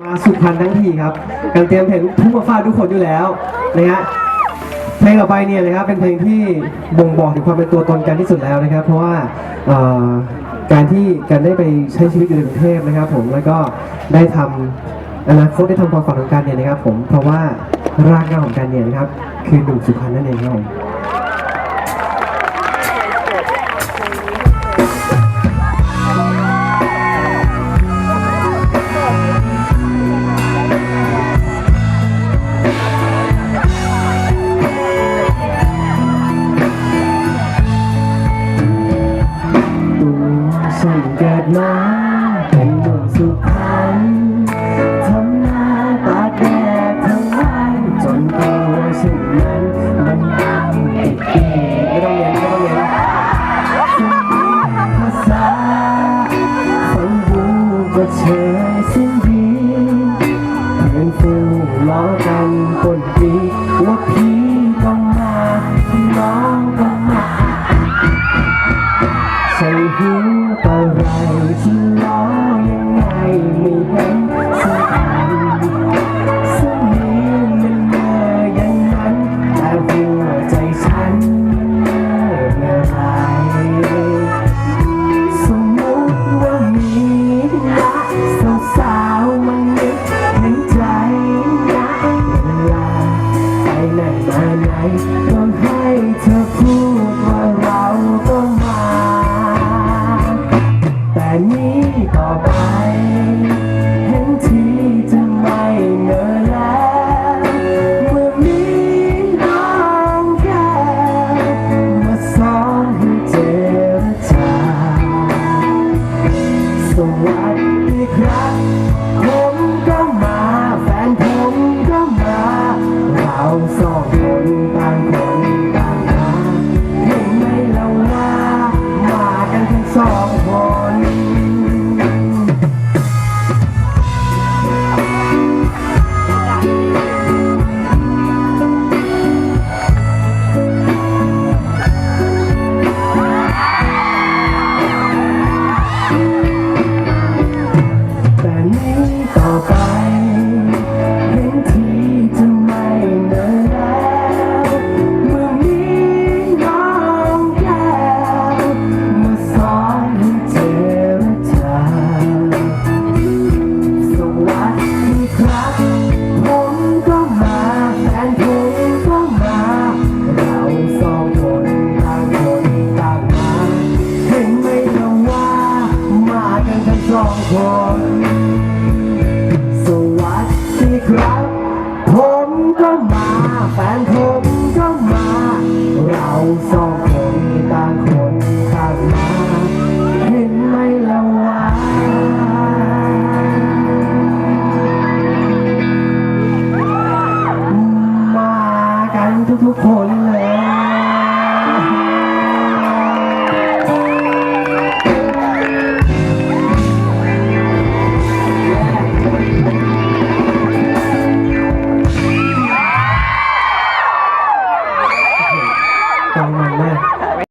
มาสุพรรณทั้งทีครับการเตรียมเพลงทุ่งมาฟาดทุกคนอยู่แล้วนะฮะเพลงต่อไปเนี่ยนะครับเป็นเพลงที่บ่งบอกถึงความเป็นตัวตนกันที่สุดแล้วนะครับ เพราะว่าเอ่อการที่การได้ไปใช้ชีวิตอยู่ในกรุงเทพนะครับ ผมแล้วก็ได้ทำอนาคตได้ทำความฝันของการเนี่ยนะครับ ผมเพราะว่ารากเหง้าของการเนี่ยนะครับคือหนุ่มสุพรรณนั่นเองครับผม ฉันเกิดมาเป็นหนุ่มสุพรรณทำหน้าตาแดดทั้งวันจนตัวฉันนั้นมันดำติดปีไม่ต้องเรียนไม่ต้องเรียนภาษาฟังดูก็เชยสิ้นดีเพื่อนฟูล้อกันปนปีว่าพี่ต้องมาน้องต้องมาใช่ ก็ให้เธอพูดว่าเราก็มา แต่นี้ต่อไป เห็นทีจะไม่เหนอแล้วเมื่อมีน้องแก้วมาสอนให้เจรจาสวัสดีครับผมก็มาแฟนผมก็มาเรา สองคนแต่นี้ต่อไป องคน สวัสดีครับ ผมก็มาแฟนผมก็มา เราสองคนต่างคนต่างมาเห็นไหมละว่ามากันทุกๆคน